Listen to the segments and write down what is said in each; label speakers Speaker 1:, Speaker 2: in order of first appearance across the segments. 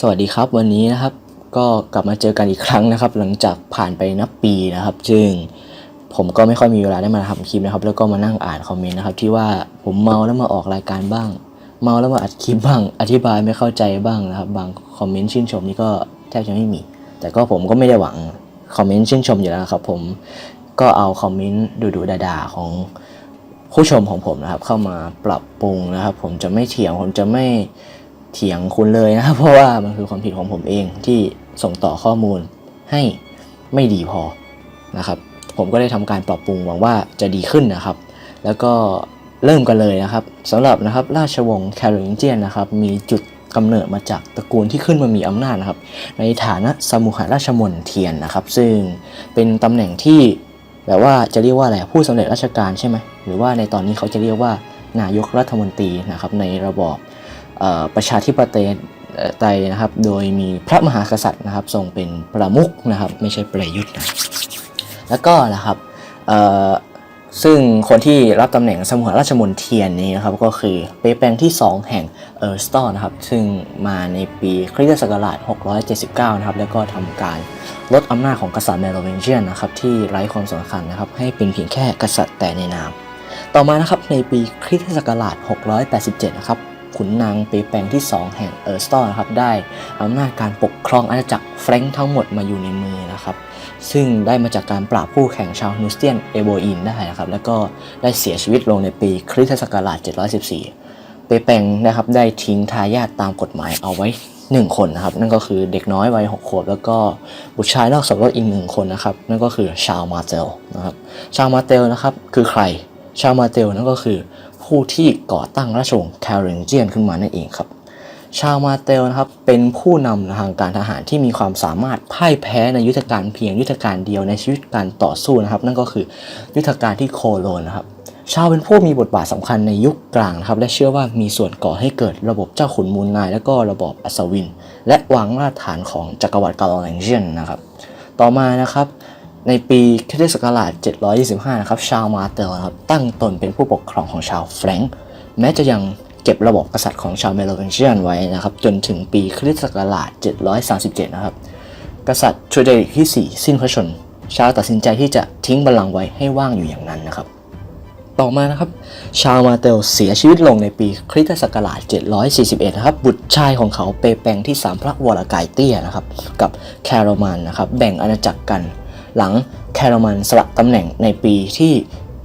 Speaker 1: สวัสดีครับวันนี้นะครับก็กลับมาเจอกันอีกครั้งนะครับ หลังจากผ่านไปนับปีนะครับ ซึ่งผมก็ไม่ค่อยมีเวลาได้มาทำคลิปนะครับ แล้วก็มานั่งอ่านคอมเมนต์นะครับ ที่ว่าผมเมาแล้วมาออกรายการบ้าง เมาแล้วมาอัดคลิปบ้าง อธิบายไม่เข้าใจบ้างนะครับ บางคอมเมนต์ชื่นชมนี่ก็แทบจะไม่มี แต่ก็ผมก็ไม่ได้หวังคอมเมนต์ชื่นชมอยู่แล้วครับ ผมก็เอาคอมเมนต์ดูๆด่าๆของผู้ชมของผมนะครับ เข้ามาปรับปรุงนะครับ ผมจะไม่เถียงผมจะไม่ เถียงคุณเลยนะครับเพราะว่ามันคือความผิดของผมเองที่ส่งต่อข้อมูลให้ไม่ดีพอนะครับผมก็ได้ทำการปรับปรุงหวังว่าจะดีขึ้นนะครับ แล้วก็เริ่มกันเลยนะครับสำหรับนะครับราชวงศ์แคโรลินเจียนนะครับมีจุดกำเนิดมาจากตระกูลที่ขึ้นมามีอำนาจนะครับ ในฐานะสมุหราชมนเทียนนะครับ ซึ่งเป็นตำแหน่งที่แบบว่าจะเรียกว่าอะไรผู้สำเร็จราชการใช่ไหมหรือว่าในตอนนี้เขาจะเรียกว่านายกรัฐมนตรีนะครับในระบอบ ประชาธิปไตยไตยนะครับ โดยมีพระมหากษัตริย์นะครับ ทรงเป็นประมุขนะครับ ไม่ใช่ประยุทธ์นะแล้วก็นะครับซึ่งคนที่รับตำแหน่งสมุหราชมนเทียนนี้นะครับก็คือเปแปงที่ 2 แห่งเออร์สตอนะครับ ซึ่งมาในปีคริสตศักราช 679 นะครับ แล้วก็ทำการลดอำนาจของกษัตริย์เมโลเวนเจียนนะครับ ที่ไร้ความสำคัญนะครับ ให้เป็นเพียงแค่กษัตริย์แต่ในนาม ต่อมานะครับในปีคริสตศักราช 687 นะครับ ขุนนางเปแปงที่ 2 แห่งเออร์สตอร์นะครับได้อำนาจการปกครองอาณาจักรแฟรงค์ทั้งหมดมาอยู่ในมือนะครับซึ่งได้มาจากการปราบคู่แข่งชาวนูสเตียนเอโบอินได้นะครับแล้วก็ได้เสียชีวิตลงในปีคริสตศักราช 714 เปแปงนะครับได้ทิ้งทายาทตามกฎหมายเอาไว้ 1 คนนะครับนั่นก็คือเด็กน้อยวัย6ขวบ แล้วก็บุตรชายนอกสมรสอีกหนึ่งคนนะครับนั่นก็คือชาวมาเตลนะครับชาวมาเตลนะครับคือใครชาวมาเตลนั่นก็คือ ผู้ที่ก่อตั้งราชวงศ์แคริงเจียนขึ้นมานั่นเองครับ ชาวมาเตลนะครับเป็นผู้นำทางการทหารที่มีความสามารถพ่ายแพ้ในยุทธการเพียงยุทธการเดียวในชีวิตการต่อสู้นะครับ นั่นก็คือยุทธการที่โคโลนนะครับชาวเป็นผู้มีบทบาทสำคัญในยุคกลางนะครับและเชื่อว่ามีส่วนก่อให้เกิดระบบเจ้าขุนมูลนาย และก็ระบอบอัศวิน และวางรากฐานของจักรวรรดิกาลอแองเจียนนะครับ ต่อมานะครับ ในปีคริสตศักราช 725 นะครับ ชาวมาเตลนะครับ ตั้งตนเป็นผู้ปกครองของชาวแฟรงก์แม้จะยังเก็บระบบกษัตริย์ของชาวเมโลเวนเชียนไว้นะครับ จนถึงปีคริสตศักราช 737 นะครับ กษัตริย์ชูเดริกที่ 4 สิ้นพระชนม์ชาวตัดสินใจที่จะทิ้งบัลลังก์ไว้ให้ว่างอยู่อย่างนั้นนะครับ ต่อมานะครับ ชาวมาเตลเสียชีวิตลงในปีคริสตศักราช 741 นะครับ บุตรชายของเขาเปแปงที่ 3 พระวรากายเตี้ยนะครับ กับแคโรมันนะครับ แบ่งอาณาจักรกัน หลังแคโรมันสละตำแหน่งในปีที่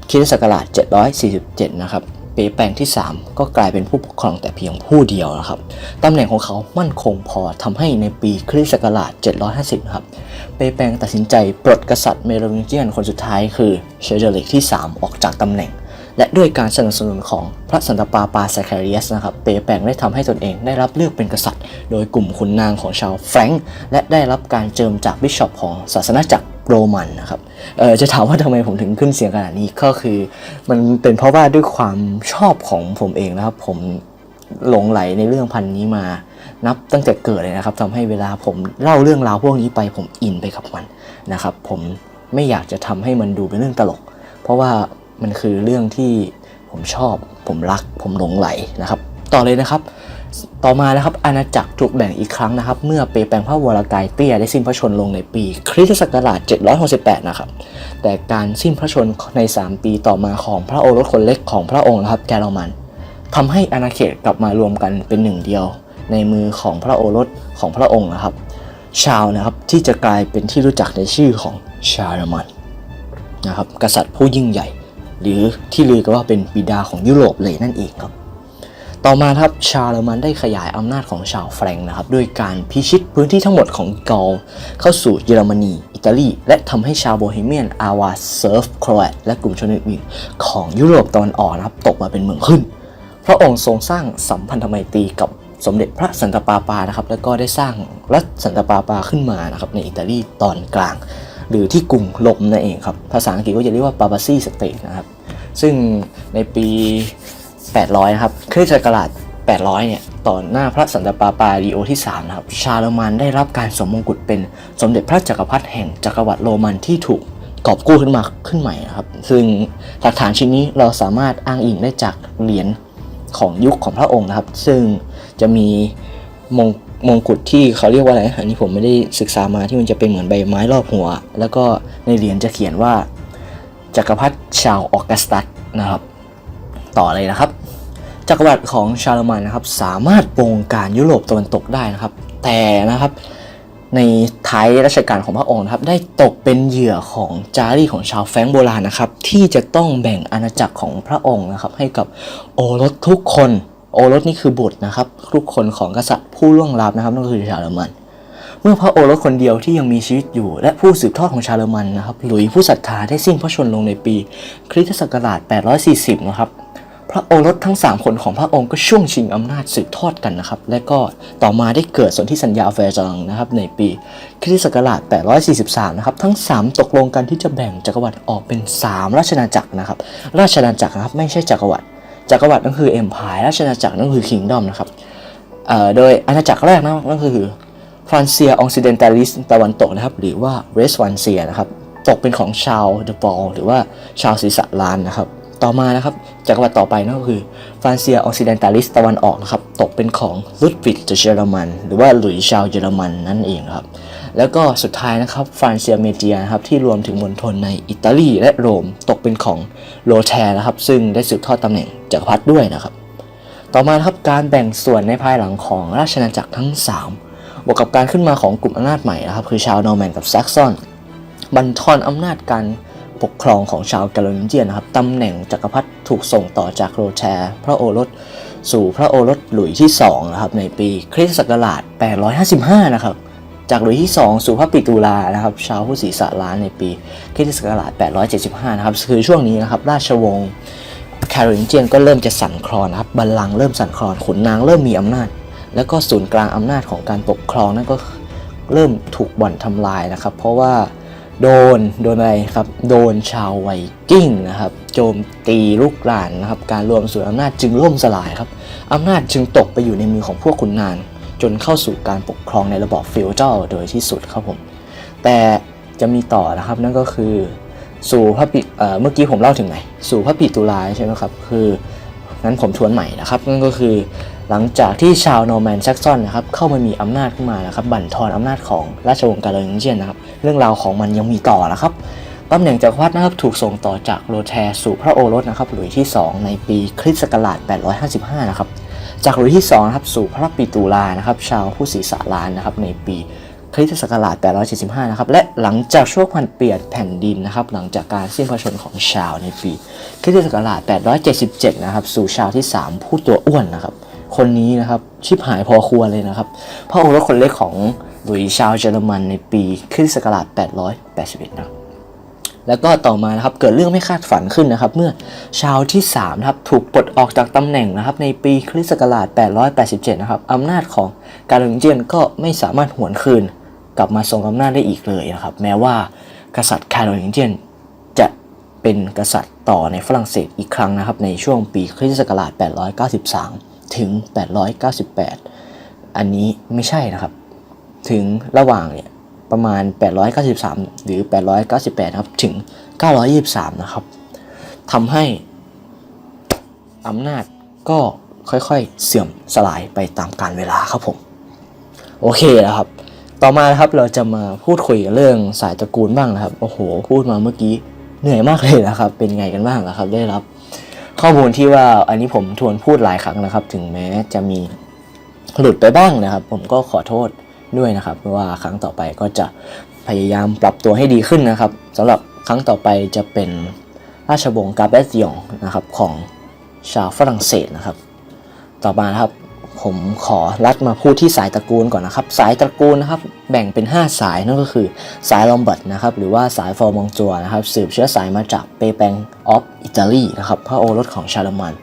Speaker 1: คริสตศักราช 747 นะครับเปแปงที่ 3 ก็กลายเป็นผู้ปกครองแต่เพียงผู้เดียวนะครับตำแหน่งของเขามั่นคงพอทำให้ในปีคริสต์ศักราช 750นะครับ เปแปงตัดสินใจปลดกษัตริย์เมโลวิงเจียนคนสุดท้ายคือเชเดริกที่ 3 ออกจากตำแหน่ง และด้วยการสนับสนุนของพระสันตะปาปาแซคาริอัสนะครับ เปแปงได้ทำให้ตนเองได้รับเลือกเป็นกษัตริย์ โดยกลุ่มขุนนางของชาวแฟรงก์และได้รับการเจิมจากบิชอปของศาสนาจักร โรมันนะครับเออจะถามว่าทำไมผมถึงขึ้นเสียงขนาดนี้ก็คือ มันเป็นเพราะว่าด้วยความชอบของผมเองนะครับ ผมหลงไหลในเรื่องพันนี้มานับตั้งแต่เกิดเลยนะครับทำให้เวลาผมเล่าเรื่องราวพวกนี้ไปผมอินไปกับมันนะครับ ผมไม่อยากจะทำให้มันดูเป็นเรื่องตลก เพราะว่ามันคือเรื่องที่ผมชอบ ผมรัก ผมหลงไหลนะครับ ต่อเลยนะครับ ต่อมานะครับอาณาจักรถูกแบ่งอีกครั้งนะครับ เมื่อเปแปงพระวรากายเตี้ยได้สิ้นพระชนลงในปีคริสตศักราช 768 นะครับ แต่การสิ้นพระชนใน 3 ปีต่อมาของพระโอรสคนเล็กของพระองค์นะครับแกโรมันทำให้อาณาเขตกลับมารวมกันเป็นหนึ่งเดียว ในมือของพระโอรสของพระองค์นะครับ ชาวนะครับที่จะกลายเป็นที่รู้จักในชื่อของชาลมันนะครับกษัตริย์ผู้ยิ่งใหญ่ หรือที่ลือกันว่าเป็นบิดาของยุโรปเลยนั่นเองครับ ต่อมาครับชาลมันได้ขยายอำนาจของชาวแฟรงก์นะครับด้วยการพิชิตพื้นที่ทั้งหมดของกอลเข้าสู่เยอรมนี อิตาลี และทำให้ชาวโบฮีเมียน อาวาเซิร์ฟโครแอตและกลุ่มชนอื่นๆของยุโรปตะวันออกนะครับตกมาเป็นเมืองขึ้น พระองค์ทรงสร้างสัมพันธไมตรีกับสมเด็จพระสันตะปาปานะครับแล้วก็ได้สร้างรัฐสันตะปาปาขึ้นมานะครับในอิตาลีตอนกลาง หรือที่กรุงลมนั่นเองครับภาษาอังกฤษก็จะเรียกว่าปาปาซีสเตทนะครับซึ่งในปี 800 นะครับคริสตศักราช800 เนี่ย ต่อหน้าพระสันตะปาปาลีโอที่ 3 นะครับ ชาลมันได้รับการสมมงกุฎเป็นสมเด็จพระจักรพรรดิแห่งจักรวรรดิโรมันที่ถูกกอบกู้ขึ้นมาขึ้นใหม่นะครับ ซึ่งหลักฐานชิ้นนี้เราสามารถอ้างอิงได้จากเหรียญของยุคของพระองค์นะครับ ซึ่งจะมีมงมงกุฎที่เขาเรียกว่าอะไร อันนี้ผมไม่ได้ศึกษามาที่มันจะเป็นเหมือนใบไม้รอบหัว แล้วก็ในเหรียญจะเขียนว่าจักรพรรดิชาวออกัสตัสนะครับ ต่อเลยนะครับ จักรวรรดิของชาลมันนะครับสามารถบงการยุโรปตะวันตกได้นะครับ แต่นะครับในท้ายรัชกาลของพระองค์นะครับได้ตกเป็นเหยื่อของจารีของชาวแฟงโบราณนะครับ ที่จะต้องแบ่งอาณาจักรของพระองค์นะครับ ให้กับโอรสทุกคน โอรสนี่คือบุตรนะครับ ทุกคนของกษัตริย์ผู้ล่วงลับนะครับนั่นก็คือชาลมัน เมื่อพระโอรสคนเดียวที่ยังมีชีวิตอยู่ และผู้สืบทอดของชาลมันนะครับ หลุยผู้ศรัทธาได้สิ้นพระชนลงในปี คริสตศักราช 840 นะครับ พระโอรสทั้ง 3 คนของพระองค์ก็ช่วงชิงอำนาจสืบทอดกันนะครับ และก็ต่อมาได้เกิดสนธิสัญญาแฟร์จังนะครับในปีคริสตศักราช 843 นะครับ ทั้ง 3 ตกลงกันที่จะแบ่งจักรวรรดิออกเป็น 3 ราชอาจักรนะครับ ราชอาจักรนะครับไม่ใช่จักรวรรดิ จักรวรรดินั่นคือเอ็มพายราชอาจักรนั่นคือคิงดอมนะครับโดยอาณาจักรแรกนะนั่นคือฟรานเซียออกซิเดนตาลิสตะวันตกนะครับ หรือว่าเวสต์ฟรานเซียนะครับ ตกเป็นของชาวเดอะบอลหรือว่าชาวศีรษะล้านนะครับ ต่อมานะครับจักรวรรดิต่อไปนั่นก็คือฟรานเซียออกซิเดนตาลิสตะวันออกนะครับตกเป็นของลุดวิกจากเยอรมัน หรือว่าหลุย์ชาวเยอรมันนั่นเองครับแล้วก็สุดท้ายนะครับฟรานเซียเมเจียนะครับที่รวมถึงมณฑลในอิตาลีและโรม ตกเป็นของโลแทนะครับซึ่งได้สืบทอดตำแหน่งจักรพรรดิด้วยนะครับ ต่อมาครับการแบ่งส่วนในภายหลังของราชอาณาจักรทั้ง 3 บวกกับการขึ้นมาของกลุ่มอำนาจใหม่นะครับคือชาวนอร์แมนกับแซกซอนบันทอนอำนาจการ ปกครองของชาวแกลลินเจียนนะครับตำแหน่งจักรพรรดิถูกส่งต่อจากโรแชร์พระโอรส สู่พระโอรสหลุยที่2นะครับในปีคริสตศักราช 855 นะครับจากหลุยที่ 2 สู่พระปิตูลานะครับชาวผู้ศรีสะล้านในปีคริสตศักราช 875 นะครับคือช่วงนี้นะครับราชวงศ์คโรลินเจียนก็เริ่มจะสั่นคลอนนะครับบัลลังก์เริ่มสั่นคลอนขุนนางเริ่มมีอำนาจ แล้วก็ศูนย์กลางอำนาจของการปกครองนั่นก็เริ่มถูกบ่อนทำลายนะครับ เพราะว่า โดนโดนอะไรครับ โดนชาวไวกิ้งนะครับ โจมตีลูกหลานนะครับ การรวมส่วนอำนาจจึงล่มสลายครับอำนาจจึงตกไปอยู่ในมือของพวกขุนนางจนเข้าสู่การปกครองในระบอบฟิวเจอร์โดยที่สุดครับผม แต่จะมีต่อนะครับนั่นก็คือสู่พระปิเมื่อกี้ผมเล่าถึงไหน สู่พระปิตุลาใช่ไหมครับ คืองั้นผมทวนใหม่นะครับ นั่นก็คือ หลังจากที่ชาวโนแมนแซกซอนนะครับเข้ามามีอำนาจขึ้นมานะครับบั่นทอนอำนาจของราชวงศ์กาเลนเจียนนะครับเรื่องราวของมันยังมีต่อนะครับตำแหน่งจักรพรรดินะครับถูกส่งต่อจากโรแทสู่พระโอรสนะครับหลุยที่ 2 ในปีคริสต์ศักราช 855 นะครับจากหลุยที่2นะครับสู่พระปิตูลานะครับชาวผู้ศรีสะลานนะครับในปีคริสตศักราช 875 นะครับ และหลังจากช่วงพันเปลี่ยนแผ่นดินนะครับ หลังจากการสิ้นพระชนม์ของชาวในปีคริสตศักราช 877 นะครับ สู่ชาวที่ 3 ผู้ตัวอ้วนนะครับ คนนี้นะครับ ชิบหายพอควรเลยนะครับ พระโอรสคนเล็กของหลุยส์ชาวเยอรมันในปีคริสต์ศักราช 881 นะครับแล้วก็ต่อมานะครับเกิดเรื่องไม่คาดฝันขึ้นนะครับ เมื่อชาวที่3นะครับถูกปลดออกจากตำแหน่งนะครับ ในปีคริสต์ศักราช 887 นะครับอำนาจของการลงเจียนก็ไม่สามารถหวนคืน กลับมาทรงอำนาจได้อีกเลยนะครับ แม้ว่ากษัตริย์คโรลิงเจียนจะเป็นกษัตริย์ต่อในฝรั่งเศสอีกครั้งนะครับ ในช่วงปีคริสต์ศักราช 893 ถึง 898 อันนี้ไม่ใช่นะครับ ถึงระหว่างเนี่ยประมาณ 893 หรือ 898นะครับ ถึง 923 นะครับทำให้อำนาจก็ค่อยๆ เสื่อมสลายไปตามกาลเวลาครับผม โอเคนะครับ ต่อมานะครับเราจะมาพูดคุยกันเรื่องสายตระกูลบ้างนะครับ โอ้โห พูดมาเมื่อกี้เหนื่อยมากเลยนะครับ เป็นไงกันบ้างนะครับ ได้รับ ข้อมูลที่ว่าอันนี้ผมทวนพูดหลายครั้งนะครับ ถึงแม้จะมีหลุดไปบ้างนะครับ ผมก็ขอโทษด้วยนะครับว่าครั้งต่อไปก็จะพยายามปรับตัวให้ดีขึ้นนะครับสำหรับครั้งต่อไปจะเป็นราชวงศ์กาเบสยองนะครับของชาวฝรั่งเศสนะครับ ต่อมาครับ ผมขอลัดมาพูดที่สายตระกูลก่อนนะครับ สายตระกูลนะครับ แบ่งเป็น 5 สายนั่นก็คือ สายลอมบัร์ดนะครับ หรือว่าสายฟอร์มองจัวนะครับ สืบเชื้อสายมาจากเปแปงออฟอิตาลีนะครับ พระโอรสของชาลมัน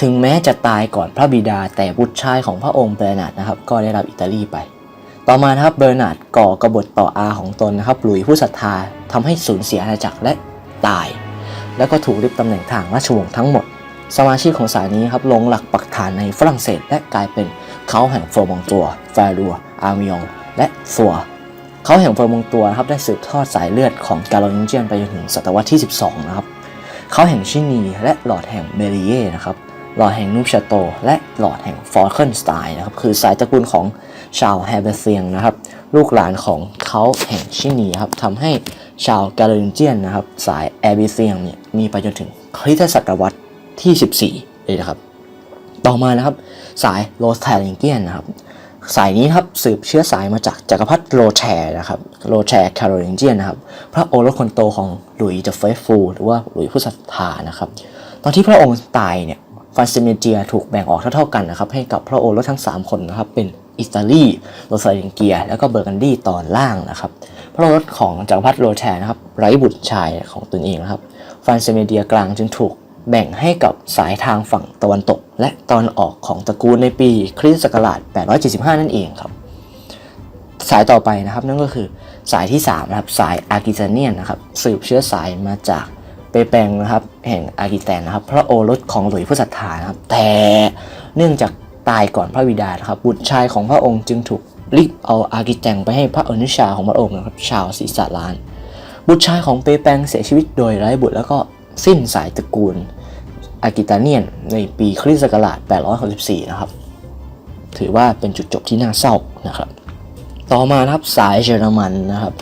Speaker 1: ถึงแม้จะตายก่อนพระบิดาแต่บุตรชายของพระองค์เบอร์นาร์ดนะครับ ก็ได้รับอิตาลีไป ต่อมานะครับเบอร์นาร์ดก่อกบฏต่ออาของตนนะครับ หลุยผู้ศรัทธาทำให้สูญเสียอาณาจักรและตาย แล้วก็ถูกริบตำแหน่งทางราชวงศ์ทั้งหมด สมาชิกของสายนี้ครับลงหลักปักฐานในฝรั่งเศส และกลายเป็นเขาแห่งโฟร์มองตัวแฟรัวอาร์มิองและฟัวเขาแห่งโฟร์มองตัวนะครับได้สืบทอดสายเลือดของกาลอนิเจียนไปจนถึงศตวรรษที่ 12 นะครับเขาแห่งชินีและหลอดแห่งเบรีเย่นะครับหลอดแห่งนูบชาโต และหลอดแห่งฟอร์เคิลสไตน์นะครับคือสายตระกูลของชาวแฮเบเซียงนะครับลูกหลานของเขาแห่งชินีครับทำให้ชาวกาเลนเจียนนะครับสายแอบิเซียงเนี่ยมีไปจนถึงคริสตศตวรรษ ที่ 14เลยนะครับ ต่อมานะครับสายโรสแทริงเกียนนะครับ สายนี้ครับสืบเชื้อสายมาจากจักรพรรดิโรแชร์นะครับโรแชร์แคโรลินเจียนนะครับ พระโอรสคนโตของหลุยส์เดอะเฟสฟูหรือว่าหลุยส์ผู้ศรัทธานะครับ ตอนที่พระองค์ตายเนี่ยฟานซิเมเจียถูกแบ่งออกเท่าๆกันนะครับให้กับพระโอรสทั้ง 3 คนนะครับเป็นอิตาลีโรซาลินเกีย แล้วก็เบอร์กันดีตอนล่างนะครับ พระโอรสของจักรพรรดิโรแชร์นะครับไร้บุตรชายของตนเองนะครับฟานซิเมเดียกลางจึงถูก แบ่งให้กับสายทางฝั่งตะวันตก และตอนออกของตระกูลในปีคริสตศักราช 875 นั่นเองครับ สายต่อไปนะครับนั่นก็คือสายที่3นะครับสายอากิซเนียนนะครับสืบเชื้อสายมาจากเปแปงนะครับแห่งอากิแตนนะครับ พระโอรสของหลุยผู้ศรัทธานะครับ แต่เนื่องจากตายก่อนพระบิดาครับบุตรชายของพระองค์จึงถูกรีบเอาอากิแตงไปให้พระอนุชาของพระองค์นะครับชาวศรีสะลาน บุตรชายของเปแปงเสียชีวิตโดยไร้บุตรแล้วก็ สิ้นสายตระกูลอากิตาเนียนในปีคริสต์ศักราช 864 นะครับ ถือว่าเป็นจุดจบที่น่าเศร้านะครับ ต่อมานะครับสายเยอรมันนะครับ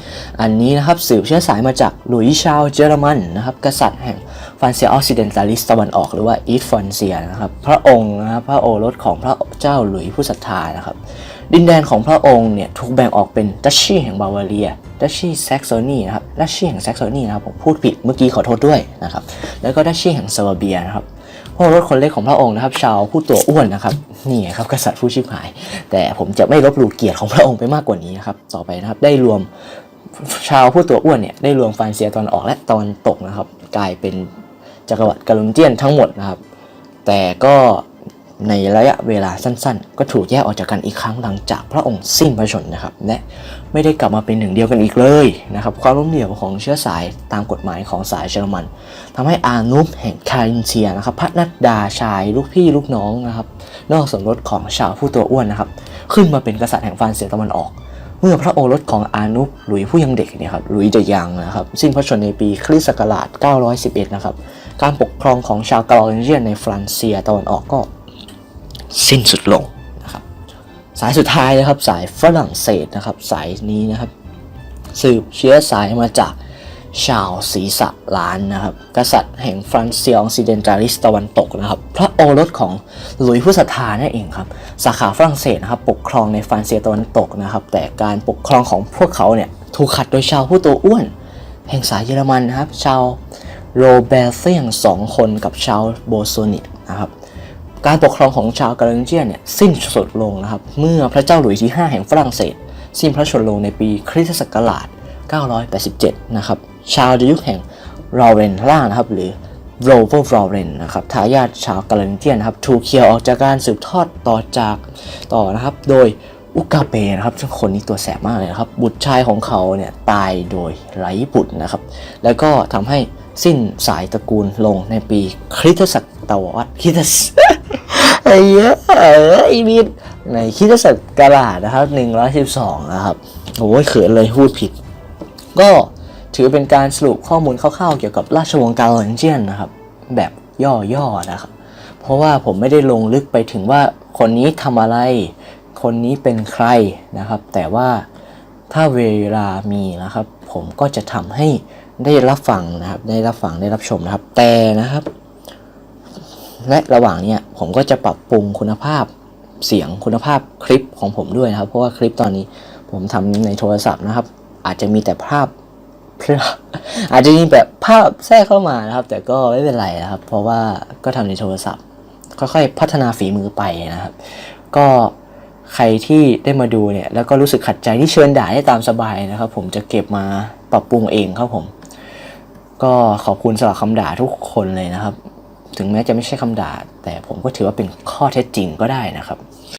Speaker 1: อันนี้นะครับสืบเชื้อสายมาจากหลุยส์ชาวเยอรมันนะครับ กษัตริย์แห่งฟรานเซียออสซิเดนตาลิสตะวันออกหรือว่าอีสฟรานเซียนะครับ พระองค์นะครับพระโอรสของพระเจ้าหลุยส์ผู้ศรัทธานะครับ ดินแดนของพระองค์เนี่ยถูกแบ่งออกเป็นดัชชีแห่งบาวาเรียดัชชีแซกโซนีนะครับดัชชีแห่งแซกโซนีนะครับผมพูดผิดเมื่อกี้ขอโทษด้วยนะครับแล้วก็ดัชชีแห่งซาวาเบียนะครับพระรสคนเล็กของพระองค์นะครับ ชาวผู้ตัวอ้วนนะครับนี่ครับกษัตริย์ผู้ชิบหาย แต่ผมจะไม่ลบหลู่เกียรติของพระองค์ไปมากกว่านี้นะครับต่อไปนะครับได้รวมชาวผู้ตัวอ้วนเนี่ยได้รวมฟรานเซียตอนออกและตอนตกนะครับ กลายเป็นจักรวรรดิกาลุนเจียนทั้งหมดนะครับ แต่ก็ ในระยะเวลาสั้นๆ ก็ถูกแยกออกจากกันอีกครั้งหลังจากพระองค์สิ้นพระชนนะครับและไม่ได้กลับมาเป็นหนึ่งเดียวกันอีกเลยนะครับความล้มเหลวของเชื้อสายตามกฎหมายของสายเยอรมันทำให้อานุปแห่งคารินเซียนะครับพระนัดดาชายลูกพี่ลูกน้องนะครับนอกสมรสของชาวผู้ตัวอ้วนนะครับขึ้นมาเป็นกษัตริย์แห่งฟรานเซียตะวันออก เมื่อพระโอรสของอานุปหลุยผู้ยังเด็กเนี่ยครับหลุยเดยังนะครับสิ้นพระชนในปีคริสต์ศักราช 911 นะครับการปกครองของชาวกาลอเรียนในฟรานเซียตะวันออกก็ สิ้นสุดลงนะครับสายสุดท้ายนะครับสายฝรั่งเศสนะครับสายนี้นะครับ สืบเชื้อสายมาจากชาวศรีสะล้านนะครับ กษัตริย์แห่งฟรานเซียออกซิเดนตาลิสตะวันตกนะครับ พระโอรสของหลุยผู้ศรัทธานั่นเองครับ สาขาฝรั่งเศสนะครับ ปกครองในฟรานเซียตะวันตกนะครับ แต่การปกครองของพวกเขาเนี่ยถูกขัดโดยชาวผู้ตัวอ้วน แห่งสายเยอรมันนะครับ ชาวโรเบร์เซียงสองคนกับชาวโบโซนิกนะครับ การปกครองของชาวกาเลนเจียนเนี่ยสิ้นสุดลงนะครับ เมื่อพระเจ้าหลุยส์ที่ 5 แห่งฝรั่งเศส สิ้นพระชนม์ลงในปีคริสตศักราช 987 นะครับ ชาวยุคแห่งรอเรนล่างนะครับ หรือโรเวอร์รอเรนนะครับทายาทชาวกาเลนเจียนนะครับถูกเคลียร์ออกจากการสืบทอดต่อจากต่อนะครับ โดยอุกาเปนะครับซึ่งคนนี้ตัวแสบมากเลยนะครับ บุตรชายของเขาเนี่ยตายโดยไร้บุตรนะครับ แล้วก็ทำให้สิ้นสายตระกูลลงในปีคริสตศัก ราชคริสตศไอ้เหี้ยเอ้ยมีดในคริสตศักราชนะครับ112นะครับโอ้ยเขินเลยพูดผิด ก็ถือเป็นการสรุปข้อมูลคร่าวๆเกี่ยวกับราชวงศ์กาลนเจียนนะครับ แบบย่อๆนะครับ เพราะว่าผมไม่ได้ลงลึกไปถึงว่าคนนี้ทำอะไร คนนี้เป็นใครนะครับ แต่ว่าถ้าเวลามีนะครับ ผมก็จะทำให้ได้รับฟังนะครับ ได้รับฟังได้รับชมนะครับ แต่นะครับ และระหว่างเนี้ยผมก็จะปรับปรุงคุณภาพเสียงคุณภาพคลิปของผมด้วยนะครับ เพราะว่าคลิปตอนนี้ผมทำในโทรศัพท์นะครับ อาจจะมีแต่ภาพอาจจะมีแบบภาพแทรกเข้ามานะครับ แต่ก็ไม่เป็นไรนะครับ เพราะว่าก็ทำในโทรศัพท์ ค่อยๆพัฒนาฝีมือไปนะครับ ก็ใครที่ได้มาดูเนี่ยแล้วก็รู้สึกขัดใจที่เชิญด่าได้ตามสบายนะครับ ผมจะเก็บมาปรับปรุงเองครับผม ก็ขอบคุณสำหรับคำด่าทุกคนเลยนะครับ ถึงแม้จะไม่ใช่คำด่า แต่ผมก็ถือว่าเป็นข้อเท็จจริงก็ได้นะครับ